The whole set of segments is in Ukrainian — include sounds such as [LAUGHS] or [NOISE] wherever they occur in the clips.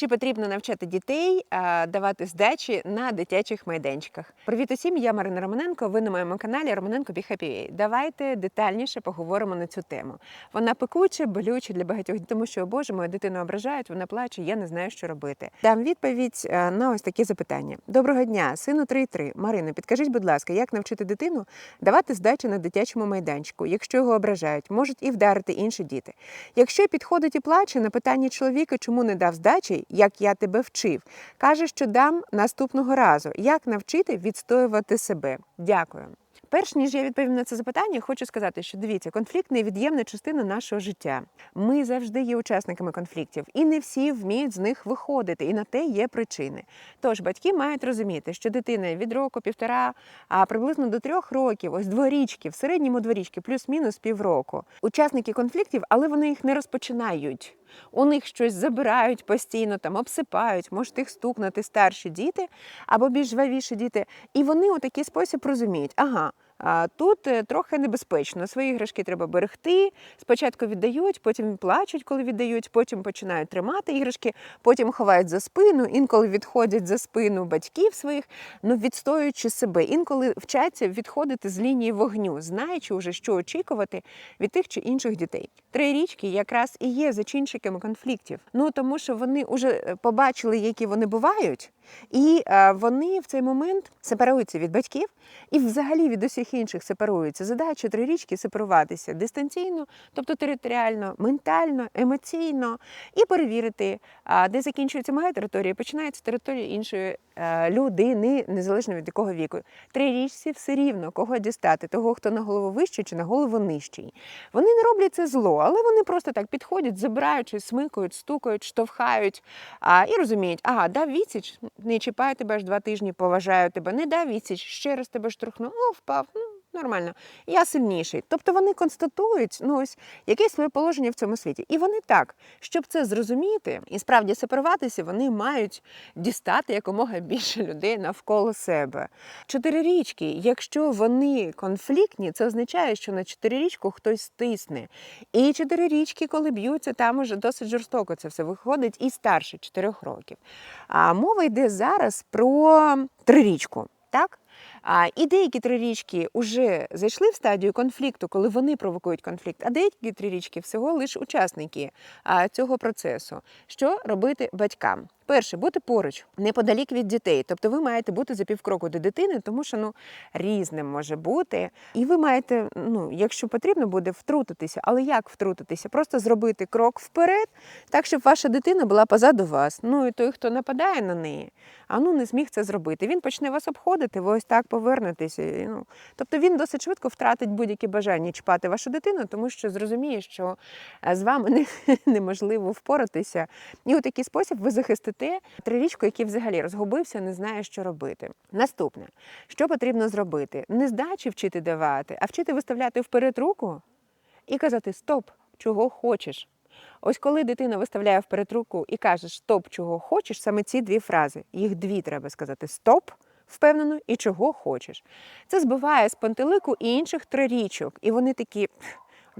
Чи потрібно навчати дітей давати здачі на дитячих майданчиках? Привіт усім, я Марина Романенко. Ви на моєму каналі Романенко Happy Давайте детальніше поговоримо на цю тему. Вона пекуча, болюча для багатьох, тому що, о Боже, мою дитину ображають, вона плаче, я не знаю, що робити. Дам відповідь е, на ось такі запитання. Доброго дня, сину 3,3. Марина, підкажіть, будь ласка, як навчити дитину давати здачі на дитячому майданчику, якщо його ображають, можуть і вдарити інші діти. Якщо підходить і плаче на питання чоловіка, чому не дав здачі, як я тебе вчив, каже, що дам наступного разу. Як навчити відстоювати себе? Дякую. Перш ніж я відповім на це запитання, хочу сказати, що дивіться, конфлікт невід'ємна частина нашого життя. Ми завжди є учасниками конфліктів, і не всі вміють з них виходити, і на те є причини. Тож батьки мають розуміти, що дитина від року, півтора, а приблизно до трьох років, ось дворічки, в середньому дворічки, плюс-мінус півроку. Учасники конфліктів, але вони їх не розпочинають. У них щось забирають постійно, там обсипають, можуть їх стукнути старші діти або більш жвавіші діти. І вони у такий спосіб розуміють, ага. Тут е, трохи небезпечно. Свої іграшки треба берегти. Спочатку віддають, потім плачуть, коли віддають, потім починають тримати іграшки, потім ховають за спину, інколи відходять за спину батьків своїх, ну відстоюючи себе. Інколи вчаться відходити з лінії вогню, знаючи вже, що очікувати від тих чи інших дітей. Трирічки якраз і є зачинщиками конфліктів. Ну тому що вони вже побачили, які вони бувають. І е, вони в цей момент сепаруються від батьків і взагалі від усіх інших сепаруються. Задача трирічки сепаруватися дистанційно, тобто територіально, ментально, емоційно, і перевірити, де закінчується моя територія, починається територія іншої е, людини, незалежно від якого віку. Трирічці все рівно кого дістати, того, хто на голову вищий чи на голову нижчий. Вони не роблять це зло, але вони просто так підходять, забирають, щось, смикають, стукають, штовхають і розуміють, ага, дав відсіч, не чіпаю тебе аж два тижні, поважаю тебе, не дав відсіч, ще раз тебе штрухнув, о, впав. Ну, Нормально, я сильніший. Тобто вони констатують ну ось якесь своє положення в цьому світі. І вони так, щоб це зрозуміти і справді сепаруватися, вони мають дістати якомога більше людей навколо себе. Чотирирічки, якщо вони конфліктні, це означає, що на чотирирічку хтось стисне. І чотирирічки, коли б'ються, там уже досить жорстоко це все виходить і старше чотирьох років. А мова йде зараз про трирічку. Так? І деякі трирічки вже зайшли в стадію конфлікту, коли вони провокують конфлікт, а деякі трирічки всього лише учасники цього процесу. Що робити батькам? Перше, бути поруч, неподалік від дітей. Тобто ви маєте бути за півкроку до дитини, тому що ну різним може бути. І ви маєте, ну, якщо потрібно буде, втрутитися. Але як втрутитися? Просто зробити крок вперед, так щоб ваша дитина була позаду вас. Ну і той, хто нападає на неї, а ну не зміг це зробити. Він почне вас обходити, ви ось так повернетеся. Ну, тобто він досить швидко втратить будь-які бажання чіпати вашу дитину, тому що зрозуміє, що е, з вами не, [LAUGHS] неможливо впоратися. І у такий спосіб ви захистите трирічку, який взагалі розгубився, не знає, що робити. Наступне, що потрібно зробити? Не здачі вчити давати, а вчити виставляти вперед руку і казати Стоп, чого хочеш. Ось коли дитина виставляє вперед руку і каже Стоп, чого хочеш, саме ці дві фрази. Їх дві треба сказати Стоп. Впевнено, і чого хочеш. Це збиває з пантелику і інших трирічок. І вони такі,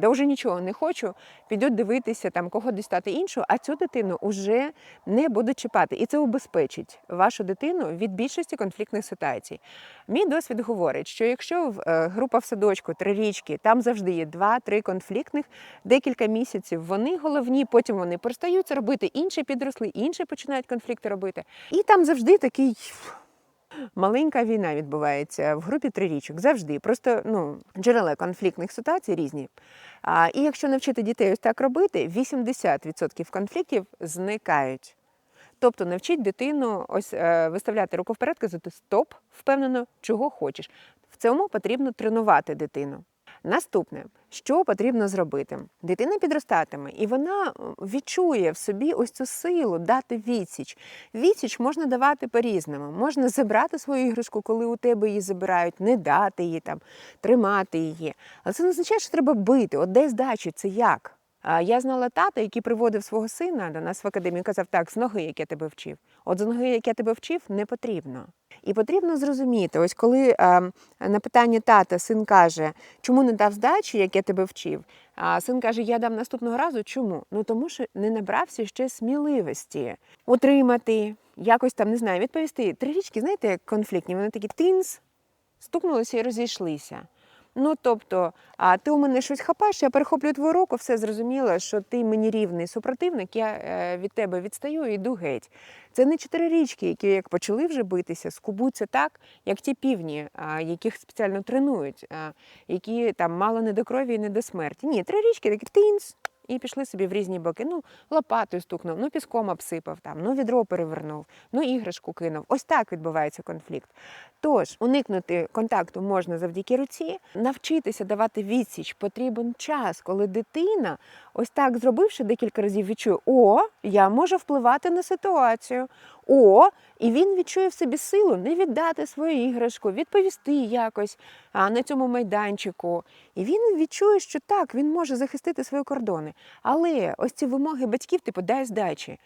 да вже нічого не хочу, підуть дивитися, там кого дістати іншого, а цю дитину вже не будуть чіпати. І це убезпечить вашу дитину від більшості конфліктних ситуацій. Мій досвід говорить, що якщо е, група в садочку трирічки, там завжди є два-три конфліктних, декілька місяців вони головні, потім вони перестають робити, інші підросли, інші починають конфлікти робити. І там завжди такий. Маленька війна відбувається в групі трирічок завжди. Просто ну, джерела конфліктних ситуацій різні. А, і якщо навчити дітей ось так робити, 80% конфліктів зникають. Тобто навчіть дитину ось е, виставляти руку вперед, казати стоп, впевнено, чого хочеш. В цьому потрібно тренувати дитину. Наступне, що потрібно зробити? Дитина підростатиме, і вона е, відчує в собі ось цю силу дати відсіч. Відсіч можна давати по-різному. Можна забрати свою іграшку, коли у тебе її забирають, не дати її там, тримати її. Але це не означає, що треба бити. От де здачі, це як? Я знала тата, який приводив свого сина до нас в академію, казав, так, з ноги, як я тебе вчив. От з ноги, як я тебе вчив, не потрібно. І потрібно зрозуміти, ось коли а, на питання тата син каже, чому не дав здачі, як я тебе вчив, а син каже, я дам наступного разу. Чому? Ну тому що не набрався ще сміливості утримати, якось там не знаю, відповісти. Три річки, знаєте, як конфліктні, вони такі тинс, стукнулися і розійшлися. Ну, тобто, а ти у мене щось хапаєш, я перехоплюю твою руку, все зрозуміло, що ти мені рівний супротивник, я е, від тебе відстаю і йду геть. Це не чотири річки, які як почали вже битися, скубуться так, як ті півні, яких спеціально тренують, які там мало не до крові і не до смерті. Ні, три річки такі тинц. І пішли собі в різні боки. Ну, лопатою стукнув, ну піском обсипав, там, ну відро перевернув, ну іграшку кинув. Ось так відбувається конфлікт. Тож уникнути контакту можна завдяки руці, навчитися давати відсіч потрібен час, коли дитина, ось так зробивши декілька разів, відчує, о, я можу впливати на ситуацію. О, і він відчує в собі силу не віддати свою іграшку, відповісти якось на цьому майданчику. І він відчує, що так, він може захистити свої кордони. Але ось ці вимоги батьків, типу, дай здачі.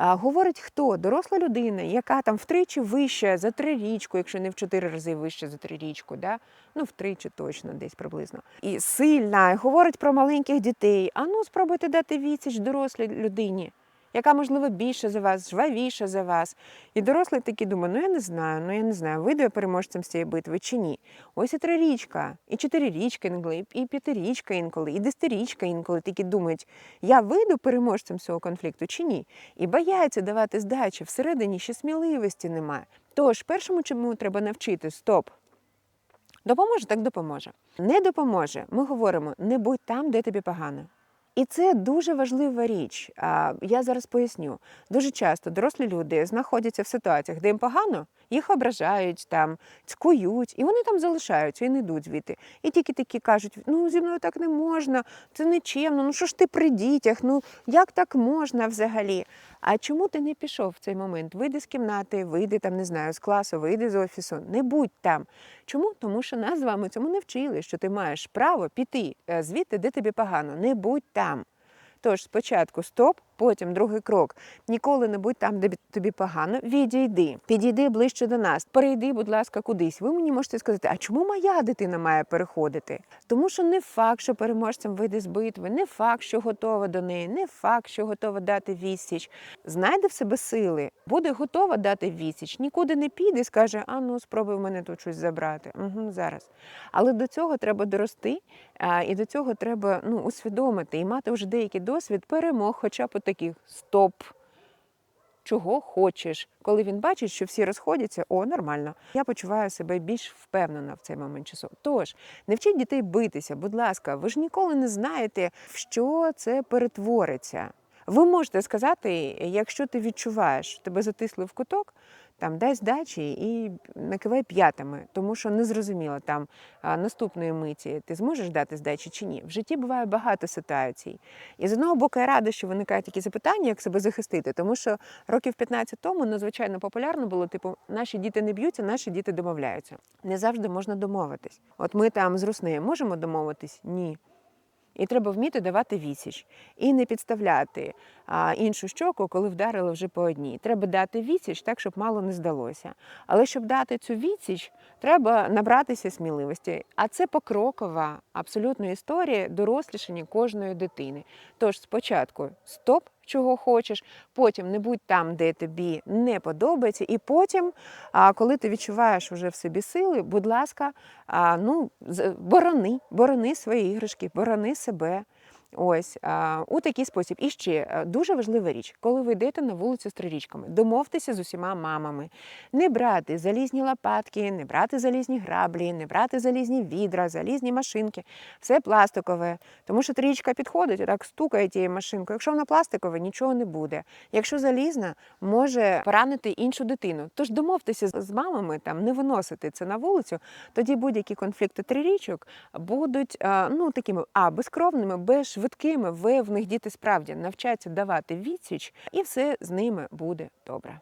Говорить хто? Доросла людина, яка там втричі вища за трирічку, якщо не в чотири рази вища за трирічку, да? ну втричі точно десь приблизно. І сильна, говорить про маленьких дітей. А ну спробуйте дати відсіч дорослій людині, яка, можливо, більше за вас, жвавіша за вас. І дорослий такий думає, ну я не знаю, ну я не знаю, вийду я переможцем з цієї битви чи ні. Ось і трирічка, і чотирирічка інколи, і п'ятирічка інколи, і десятирічка інколи такі думають, я вийду переможцем цього конфлікту чи ні. І бояться давати здачі, всередині ще сміливості немає. Тож, першому, чому треба навчити, стоп. Допоможе, так допоможе. Не допоможе. Ми говоримо, не будь там, де тобі погано. І це дуже важлива річ. Я зараз поясню. Дуже часто дорослі люди знаходяться в ситуаціях, де їм погано, їх ображають, там, цькують, і вони там залишаються і не йдуть звідти. І тільки такі кажуть: ну зі мною так не можна, це нечемно, ну що ж ти при дітях, ну як так можна взагалі? А чому ти не пішов в цей момент? Вийди з кімнати, вийди там, не знаю, з класу, вийди з офісу, не будь там. Чому? Тому що нас з вами цьому не вчили, що ти маєш право піти е, звідти, де тобі погано. Не будь там. Тож спочатку стоп, потім другий крок. Ніколи не будь там, де тобі погано. Відійди, підійди ближче до нас. Перейди, будь ласка, кудись. Ви мені можете сказати, а чому моя дитина має переходити? Тому що не факт, що переможцем вийде з битви, не факт, що готова до неї, не факт, що готова дати відсіч. Знайде в себе сили, буде готова дати відсіч, нікуди не піде скаже, а ну спробуй в мене тут щось забрати. Угу, зараз. Але до цього треба дорости, і до цього треба ну, усвідомити і мати вже деякий досвід перемог, хоча б таких стоп. Чого хочеш, коли він бачить, що всі розходяться, о, нормально. Я почуваю себе більш впевнено в цей момент часу. Тож не вчіть дітей битися, будь ласка, ви ж ніколи не знаєте, в що це перетвориться. Ви можете сказати, якщо ти відчуваєш, що тебе затисли в куток, там дай здачі і накивай п'ятами, тому що не зрозуміло там наступної миті ти зможеш дати здачі чи ні. В житті буває багато ситуацій. І з одного боку я рада, що виникають такі запитання, як себе захистити, тому що років 15 тому надзвичайно популярно було, типу, наші діти не б'ються, наші діти домовляються. Не завжди можна домовитись. От ми там з Руснею можемо домовитись? Ні. І треба вміти давати відсіч і не підставляти а, іншу щоку, коли вдарили вже по одній. Треба дати відсіч так, щоб мало не здалося. Але щоб дати цю відсіч, треба набратися сміливості. А це покрокова абсолютно історія дорослішання кожної дитини. Тож спочатку стоп. Чого хочеш, потім не будь там, де тобі не подобається, і потім, коли ти відчуваєш вже в собі сили, будь ласка, ну, борони, борони свої іграшки, борони себе. Ось у такий спосіб. І ще дуже важлива річ, коли ви йдете на вулицю з трирічками, домовтеся з усіма мамами, не брати залізні лопатки, не брати залізні граблі, не брати залізні відра, залізні машинки, все пластикове. Тому що трирічка підходить і так стукає тією машинкою. Якщо вона пластикова, нічого не буде. Якщо залізна, може поранити іншу дитину. Тож домовтеся з- мамами там не виносити це на вулицю. Тоді будь-які конфлікти трирічок будуть ну такими а безкровними, б швидкими. Ви в них діти справді навчаться давати відсіч, і все з ними буде добре.